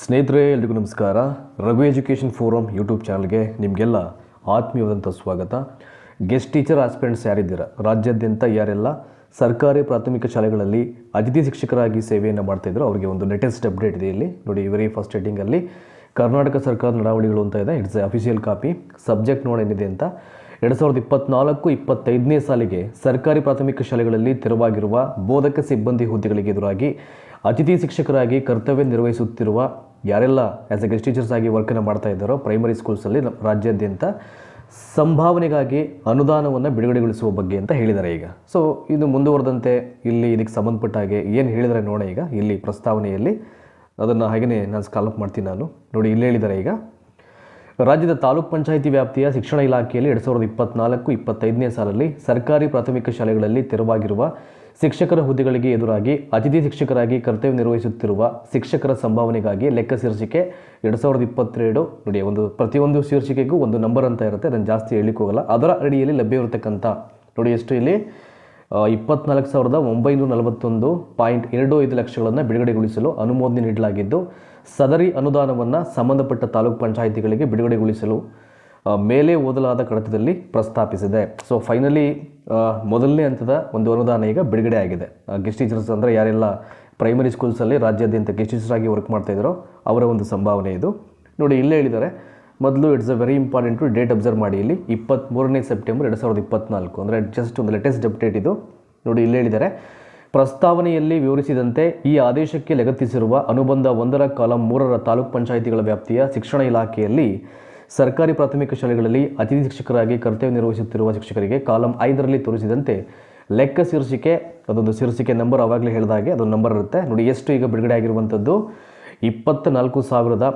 ಸ್ನೇಹಿತರೆ, ಎಲ್ರಿಗೂ ನಮಸ್ಕಾರ. ರಘು ಎಜುಕೇಷನ್ ಫೋರಮ್ ಯೂಟ್ಯೂಬ್ ಚಾನಲ್ಗೆ ನಿಮಗೆಲ್ಲ ಆತ್ಮೀಯವಾದಂಥ ಸ್ವಾಗತ. ಗೆಸ್ಟ್ ಟೀಚರ್ ಆಸ್ಪಿರೆಂಟ್ಸ್ ಯಾರಿದ್ದೀರಾ? ರಾಜ್ಯಾದ್ಯಂತ ಯಾರೆಲ್ಲ ಸರ್ಕಾರಿ ಪ್ರಾಥಮಿಕ ಶಾಲೆಗಳಲ್ಲಿ ಅತಿಥಿ ಶಿಕ್ಷಕರಾಗಿ ಸೇವೆಯನ್ನು ಮಾಡ್ತಾಯಿದ್ರು ಅವರಿಗೆ ಒಂದು ಲೇಟೆಸ್ಟ್ ಅಪ್ಡೇಟ್ ಇದೆ ಇಲ್ಲಿ. ನೋಡಿ ವೆರಿ ಫಸ್ಟ್ ಹೆಡ್ಡಿಂಗಲ್ಲಿ ಕರ್ನಾಟಕ ಸರ್ಕಾರದ ನಡಾವಳಿಗಳು ಅಂತ ಇದೆ. ಇಟ್ಸ್ ಅಫಿಷಿಯಲ್ ಕಾಪಿ ಸಬ್ಜೆಕ್ಟ್ ನೋಡೇನಿದೆ ಏನಿದೆ ಅಂತ. ಎರಡು ಸಾವಿರದ ಇಪ್ಪತ್ನಾಲ್ಕು, ಇಪ್ಪತ್ತೈದನೇ ಸಾಲಿಗೆ ಸರ್ಕಾರಿ ಪ್ರಾಥಮಿಕ ಶಾಲೆಗಳಲ್ಲಿ ತೆರವಾಗಿರುವ ಬೋಧಕ ಸಿಬ್ಬಂದಿ ಹುದ್ದೆಗಳಿಗೆ ಎದುರಾಗಿ ಅತಿಥಿ ಶಿಕ್ಷಕರಾಗಿ ಕರ್ತವ್ಯ ನಿರ್ವಹಿಸುತ್ತಿರುವ ಯಾರೆಲ್ಲ ಆ್ಯಸ್ ಎ ಗೆಸ್ಟ್ ಟೀಚರ್ಸ್ ಆಗಿ ವರ್ಕನ್ನು ಮಾಡ್ತಾ ಇದ್ದಾರೋ ಪ್ರೈಮರಿ ಸ್ಕೂಲ್ಸಲ್ಲಿ ರಾಜ್ಯಾದ್ಯಂತ ಸಂಭಾವನೆಗಾಗಿ ಅನುದಾನವನ್ನು ಬಿಡುಗಡೆಗೊಳಿಸುವ ಬಗ್ಗೆ ಅಂತ ಹೇಳಿದ್ದಾರೆ ಈಗ. ಸೊ ಇದು ಮುಂದುವರೆದಂತೆ ಇಲ್ಲಿ ಇದಕ್ಕೆ ಸಂಬಂಧಪಟ್ಟ ಹಾಗೆ ಏನು ಹೇಳಿದರೆ ನೋಡೋಣ ಈಗ. ಇಲ್ಲಿ ಪ್ರಸ್ತಾವನೆಯಲ್ಲಿ ಅದನ್ನು ಹಾಗೆಯೇ ನಾನು ಸ್ಕಾಲಪ್ ಮಾಡ್ತೀನಿ ನಾನು. ನೋಡಿ ಇಲ್ಲಿ ಹೇಳಿದ್ದಾರೆ ಈಗ. ರಾಜ್ಯದ ತಾಲೂಕ್ ಪಂಚಾಯಿತಿ ವ್ಯಾಪ್ತಿಯ ಶಿಕ್ಷಣ ಇಲಾಖೆಯಲ್ಲಿ ಎರಡು ಸಾವಿರದ ಇಪ್ಪತ್ನಾಲ್ಕು ಇಪ್ಪತ್ತೈದನೇ ಸಾಲಲ್ಲಿ ಸರ್ಕಾರಿ ಪ್ರಾಥಮಿಕ ಶಾಲೆಗಳಲ್ಲಿ ತೆರವಾಗಿರುವ ಶಿಕ್ಷಕರ ಹುದ್ದೆಗಳಿಗೆ ಎದುರಾಗಿ ಅತಿಥಿ ಶಿಕ್ಷಕರಾಗಿ ಕರ್ತವ್ಯ ನಿರ್ವಹಿಸುತ್ತಿರುವ ಶಿಕ್ಷಕರ ಸಂಭಾವನೆಗಾಗಿ ಲೆಕ್ಕ ಶೀರ್ಷಿಕೆ ಎರಡು ಸಾವಿರದ ಇಪ್ಪತ್ತೆರಡು ನೋಡಿ ಒಂದು ಪ್ರತಿಯೊಂದು ಶೀರ್ಷಿಕೆಗೂ ಒಂದು ನಂಬರ್ ಅಂತ ಇರುತ್ತೆ. ಅದನ್ನು ಜಾಸ್ತಿ ಹೇಳಿಕೋಗಲ್ಲ ಅದರ ಅಡಿಯಲ್ಲಿ ಲಭ್ಯವಿರತಕ್ಕಂಥ ನೋಡಿ ಎಷ್ಟು ಇಲ್ಲಿ ಇಪ್ಪತ್ನಾಲ್ಕು ಸಾವಿರದ ಒಂಬೈನೂರ ನಲವತ್ತೊಂದು ಪಾಯಿಂಟ್ ಎರಡು ಐದು ಲಕ್ಷಗಳನ್ನು ಬಿಡುಗಡೆಗೊಳಿಸಲು ಅನುಮೋದನೆ ನೀಡಲಾಗಿದ್ದು ಸದರಿ ಅನುದಾನವನ್ನು ಸಂಬಂಧಪಟ್ಟ ತಾಲೂಕು ಪಂಚಾಯಿತಿಗಳಿಗೆ ಬಿಡುಗಡೆಗೊಳಿಸಲು ಮೇಲೆ ಓದಲಾದ ಕಡತದಲ್ಲಿ ಪ್ರಸ್ತಾಪಿಸಿದೆ. ಸೊ ಫೈನಲಿ ಮೊದಲನೇ ಹಂತದ ಒಂದು ಅನುದಾನ ಈಗ ಬಿಡುಗಡೆ ಆಗಿದೆ. ಗೆಸ್ಟ್ ಟೀಚರ್ಸ್ ಅಂದರೆ ಯಾರೆಲ್ಲ ಪ್ರೈಮರಿ ಸ್ಕೂಲ್ಸಲ್ಲಿ ರಾಜ್ಯಾದ್ಯಂತ ಗೆಸ್ಟ್ ಟೀಚರ್ಸ್ ಆಗಿ ವರ್ಕ್ ಮಾಡ್ತಾ ಇದ್ದಾರೋ ಅವರ ಒಂದು ಸಂಭಾವನೆ ಇದು. ನೋಡಿ, ಇಲ್ಲೇ ಹೇಳಿದ್ದಾರೆ, ಮೊದಲು it's a very to date observe ಮಾಡಿ ಇಲ್ಲಿ. ಇಪ್ಪತ್ತ್ಮೂರನೇ ಸೆಪ್ಟೆಂಬರ್ ಎರಡು ಸಾವಿರದ ಇಪ್ಪತ್ತ್ನಾಲ್ಕು ಅಂದರೆ ಜಸ್ಟ್ ಒಂದು ಲೇಟೆಸ್ಟ್ ಅಪ್ಡೇಟ್ ಇದು. ನೋಡಿ, ಇಲ್ಲಿ ಹೇಳಿದ್ದಾರೆ ಪ್ರಸ್ತಾವನೆಯಲ್ಲಿ ವಿವರಿಸಿದಂತೆ, ಈ ಆದೇಶಕ್ಕೆ ಲಗತ್ತಿಸಿರುವ ಅನುಬಂಧ ಒಂದರ ಕಾಲಂ ಮೂರರ ತಾಲೂಕ್ ಪಂಚಾಯಿತಿಗಳ ವ್ಯಾಪ್ತಿಯ ಶಿಕ್ಷಣ ಇಲಾಖೆಯಲ್ಲಿ ಸರ್ಕಾರಿ ಪ್ರಾಥಮಿಕ ಶಾಲೆಗಳಲ್ಲಿ ಅತಿಥಿ ಶಿಕ್ಷಕರಾಗಿ ಕರ್ತವ್ಯ ನಿರ್ವಹಿಸುತ್ತಿರುವ ಶಿಕ್ಷಕರಿಗೆ ಕಾಲಂ ಐದರಲ್ಲಿ ತೋರಿಸಿದಂತೆ ಲೆಕ್ಕ ಶೀರ್ಷಿಕೆ, ಅದೊಂದು ಶೀರ್ಷಿಕೆ ನಂಬರ್ ಆವಾಗಲೇ ಹೇಳಿದ ಹಾಗೆ ಅದೊಂದು ನಂಬರ್ ಇರುತ್ತೆ. ನೋಡಿ, ಎಷ್ಟು ಈಗ ಬಿಡುಗಡೆ ಆಗಿರುವಂಥದ್ದು? ಇಪ್ಪತ್ತ ನಾಲ್ಕು ಸಾವಿರದ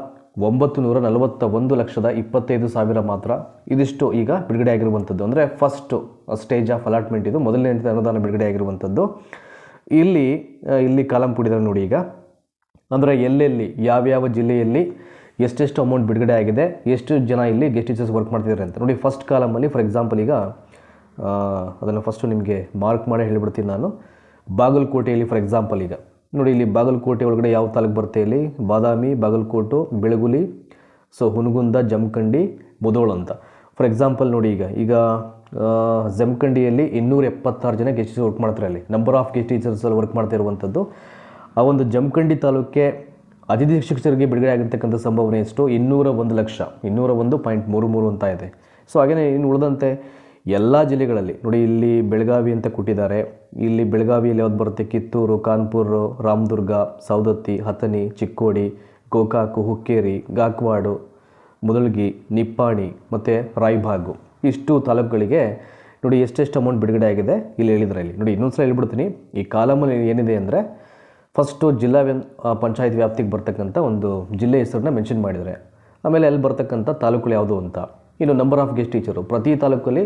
ಒಂಬತ್ತು ನೂರ ನಲವತ್ತ ಒಂದು ಲಕ್ಷದ ಇಪ್ಪತ್ತೈದು ಸಾವಿರ ಮಾತ್ರ ಇದಿಷ್ಟು ಈಗ ಬಿಡುಗಡೆ ಆಗಿರುವಂಥದ್ದು. ಅಂದರೆ ಫಸ್ಟು ಸ್ಟೇಜ್ ಆಫ್ ಅಲಾಟ್ಮೆಂಟ್ ಇದು ಮೊದಲನೇ ಅನುದಾನ ಬಿಡುಗಡೆ ಆಗಿರುವಂಥದ್ದು. ಇಲ್ಲಿ ಇಲ್ಲಿ ಕಾಲಂ ಕೊಟ್ಟಿದ್ದಾರೆ ನೋಡಿ ಈಗ. ಅಂದರೆ ಎಲ್ಲೆಲ್ಲಿ ಯಾವ್ಯಾವ ಜಿಲ್ಲೆಯಲ್ಲಿ ಎಷ್ಟೆಷ್ಟು ಅಮೌಂಟ್ ಬಿಡುಗಡೆ ಆಗಿದೆ, ಎಷ್ಟು ಜನ ಇಲ್ಲಿ ಗೆಸ್ಟ್ ಟೀಚರ್ಸ್ ವರ್ಕ್ ಮಾಡ್ತಿದ್ದಾರೆ ಅಂತ. ನೋಡಿ ಫಸ್ಟ್ ಕಾಲಮಲ್ಲಿ ಫಾರ್ ಎಕ್ಸಾಂಪಲ್ ಈಗ ಅದನ್ನು ಫಸ್ಟು ನಿಮಗೆ ಮಾರ್ಕ್ ಮಾಡಿ ಹೇಳಿಬಿಡ್ತೀನಿ ನಾನು. ಬಾಗಲಕೋಟೆಯಲ್ಲಿ ಫಾರ್ ಎಕ್ಸಾಂಪಲ್ ಈಗ. ನೋಡಿ, ಇಲ್ಲಿ ಬಾಗಲಕೋಟೆ ಒಳಗಡೆ ಯಾವ ತಾಲೂಕು ಬರುತ್ತೆ ಇಲ್ಲಿ? ಬಾದಾಮಿ, ಬಾಗಲಕೋಟು, ಬೆಳಗುಲಿ, ಸೊ ಹುನಗುಂದ, ಜಮಖಂಡಿ, ಮುದೋಳ್ ಅಂತ. ಫಾರ್ ಎಕ್ಸಾಂಪಲ್ ನೋಡಿ ಈಗ ಈಗ ಜಮ್ಖಂಡಿಯಲ್ಲಿ ಇನ್ನೂರ ಎಪ್ಪತ್ತಾರು ಜನ ಗೆಸ್ಟ್ ಟೀಚರ್ ವರ್ಕ್ ಮಾಡ್ತಾರೆ ಅಲ್ಲಿ. ನಂಬರ್ ಆಫ್ ಗೆಸ್ಟ್ ಟೀಚರ್ಸ್ ಅಲ್ಲಿ ವರ್ಕ್ ಮಾಡ್ತಾ ಇರುವಂಥದ್ದು. ಆ ಒಂದು ಜಮಖಂಡಿ ತಾಲೂಕೆ ಅತಿಥಿ ಶಿಕ್ಷಕರಿಗೆ ಬಿಡುಗಡೆ ಆಗಿರ್ತಕ್ಕಂಥ ಸಂಭಾವನೆ ಎಷ್ಟು? ಇನ್ನೂರ ಒಂದು ಲಕ್ಷ. ಇನ್ನೂರ ಒಂದು ಪಾಯಿಂಟ್ ಮೂರು ಮೂರು ಅಂತ ಇದೆ. ಸೊ ಹಾಗೆಯೇ ಇನ್ನು ಉಳಿದಂತೆ ಎಲ್ಲ ಜಿಲ್ಲೆಗಳಲ್ಲಿ, ನೋಡಿ ಇಲ್ಲಿ ಬೆಳಗಾವಿ ಅಂತ ಕೊಟ್ಟಿದ್ದಾರೆ. ಇಲ್ಲಿ ಬೆಳಗಾವಿಯಲ್ಲಿ ಯಾವ್ದು ಬರುತ್ತೆ? ಕಿತ್ತೂರು, ಕಾನ್ಪುರ, ರಾಮದುರ್ಗ ಸೌದತ್ತಿ ಹತನಿ, ಚಿಕ್ಕೋಡಿ, ಗೋಕಾಕು, ಹುಕ್ಕೇರಿ, ಗಾಕ್ವಾಡು ಮುದಲ್ಗಿ, ನಿಪ್ಪಾಣಿ ಮತ್ತು ರಾಯ್ಭಾಗ್ ಇಷ್ಟು ತಾಲೂಕುಗಳಿಗೆ ನೋಡಿ ಎಷ್ಟೆಷ್ಟು ಅಮೌಂಟ್ ಬಿಡುಗಡೆ ಆಗಿದೆ ಇಲ್ಲಿ ಹೇಳಿದ್ರೆ ಇಲ್ಲಿ ನೋಡಿ ಇನ್ನೊಂದು ಸಲ ಹೇಳ್ಬಿಡ್ತೀನಿ. ಈ ಕಾಲಮಲ್ಲಿ ಏನಿದೆ ಅಂದರೆ ಫಸ್ಟು ಜಿಲ್ಲಾ ಪಂಚಾಯತ್ ವ್ಯಾಪ್ತಿಗೆ ಬರ್ತಕ್ಕಂಥ ಒಂದು ಜಿಲ್ಲೆ ಹೆಸರನ್ನ ಮೆನ್ಷನ್ ಮಾಡಿದ್ದಾರೆ ಆಮೇಲೆ ಅಲ್ಲಿ ಬರ್ತಕ್ಕಂಥ ತಾಲೂಕುಗಳು ಯಾವುದು ಅಂತ. ಇನ್ನು ನಂಬರ್ ಆಫ್ ಗೆಸ್ಟ್ ಟೀಚರು ಪ್ರತಿ ತಾಲೂಕಲ್ಲಿ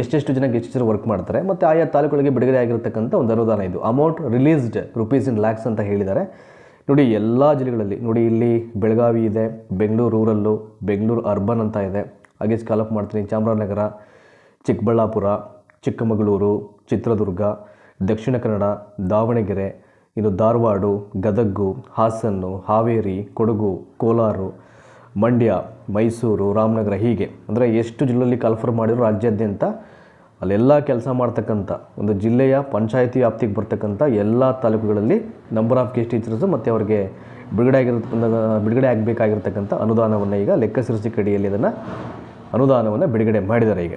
ಎಷ್ಟೆಷ್ಟು ಜನ ಗೆಸ್ಟ್ ಟೀಚರ್ ವರ್ಕ್ ಮಾಡ್ತಾರೆ, ಮತ್ತು ಆಯಾ ತಾಲೂಕುಗಳಿಗೆ ಬಿಡುಗಡೆ ಆಗಿರತಕ್ಕಂಥ ಒಂದು ಅನುದಾನ ಇದು. Amount released rupees in lakhs ಅಂತ ಹೇಳಿದ್ದಾರೆ. ನೋಡಿ, ಎಲ್ಲ ಜಿಲ್ಲೆಗಳಲ್ಲಿ ನೋಡಿ, ಇಲ್ಲಿ ಬೆಳಗಾವಿ ಇದೆ, ಬೆಂಗಳೂರು ರೂರಲ್ಲು, ಬೆಂಗಳೂರು ಅರ್ಬನ್ ಅಂತ ಇದೆ. ಹಾಗೆ ಸ್ಕಾಲಪ್ ಮಾಡ್ತೀನಿ. ಚಾಮರಾಜನಗರ, ಚಿಕ್ಕಬಳ್ಳಾಪುರ, ಚಿಕ್ಕಮಗಳೂರು, ಚಿತ್ರದುರ್ಗ, ದಕ್ಷಿಣ ಕನ್ನಡ, ದಾವಣಗೆರೆ, ಇನ್ನು ಧಾರವಾಡ ಗದಗ್ಗು ಹಾಸನ್ನು ಹಾವೇರಿ, ಕೊಡಗು, ಕೋಲಾರ, ಮಂಡ್ಯ, ಮೈಸೂರು, ರಾಮನಗರ ಹೀಗೆ. ಅಂದರೆ ಎಷ್ಟು ಜಿಲ್ಲೆಯಲ್ಲಿ ಕಲ್ಫರ್ ಮಾಡಿರೋ ರಾಜ್ಯಾದ್ಯಂತ ಅಲ್ಲೆಲ್ಲ ಕೆಲಸ ಮಾಡ್ತಕ್ಕಂಥ ಒಂದು ಜಿಲ್ಲೆಯ ಪಂಚಾಯಿತಿ ವ್ಯಾಪ್ತಿಗೆ ಬರ್ತಕ್ಕಂಥ ಎಲ್ಲ ತಾಲೂಕುಗಳಲ್ಲಿ ನಂಬರ್ ಆಫ್ ಗೆಸ್ಟ್ ಟೀಚರ್ಸು ಮತ್ತು ಅವರಿಗೆ ಬಿಡುಗಡೆ ಆಗಿರತಕ್ಕಂಥ ಬಿಡುಗಡೆ ಆಗಬೇಕಾಗಿರ್ತಕ್ಕಂಥ ಅನುದಾನವನ್ನು ಈಗ ಲೆಕ್ಕ ಅಡಿಯಲ್ಲಿ ಅದನ್ನು ಅನುದಾನವನ್ನು ಬಿಡುಗಡೆ ಮಾಡಿದ್ದಾರೆ ಈಗ.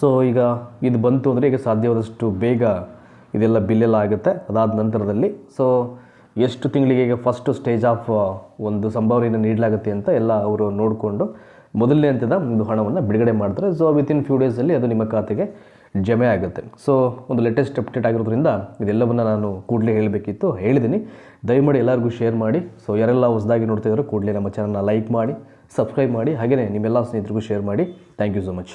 ಸೊ ಈಗ ಇದು ಬಂತು ಅಂದರೆ ಈಗ ಸಾಧ್ಯವಾದಷ್ಟು ಬೇಗ ಇದೆಲ್ಲ ಬಿಲ್ಲೆಲ್ಲ ಆಗುತ್ತೆ. ಅದಾದ ನಂತರದಲ್ಲಿ ಸೊ ಎಷ್ಟು ತಿಂಗಳಿಗೆ ಈಗ ಫಸ್ಟು ಸ್ಟೇಜ್ ಆಫ್ ಒಂದು ಸಂಭಾವನೆಯನ್ನು ನೀಡಲಾಗುತ್ತೆ ಅಂತ ಎಲ್ಲ ಅವರು ನೋಡಿಕೊಂಡು ಮೊದಲನೇ ಹಂತದ ಒಂದು ಹಣವನ್ನು ಬಿಡುಗಡೆ ಮಾಡ್ತಾರೆ. ಸೊ ವಿತಿನ್ ಫ್ಯೂ ಡೇಸಲ್ಲಿ ಅದು ನಿಮ್ಮ ಖಾತೆಗೆ ಜಮೆ ಆಗುತ್ತೆ. ಸೊ ಒಂದು ಲೇಟೆಸ್ಟ್ ಅಪ್ಡೇಟ್ ಆಗಿರೋದ್ರಿಂದ ಇದೆಲ್ಲವನ್ನು ನಾನು ಕೂಡಲೇ ಹೇಳಬೇಕಿತ್ತು. ಹೇಳಿದ್ದೀನಿ ದಯಮಾಡಿ ಎಲ್ಲರಿಗೂ ಶೇರ್ ಮಾಡಿ. ಸೊ ಯಾರೆಲ್ಲ ಹೊಸದಾಗಿ ನೋಡ್ತಿದ್ದಾರೋ ಕೂಡಲೇ ನಮ್ಮ ಚಾನಲ್ನ ಲೈಕ್ ಮಾಡಿ ಸಬ್ಸ್ಕ್ರೈಬ್ ಮಾಡಿ. ಹಾಗೆಯೇ ನಿಮ್ಮೆಲ್ಲ ಸ್ನೇಹಿತರಿಗೂ ಶೇರ್ ಮಾಡಿ. Thank you so much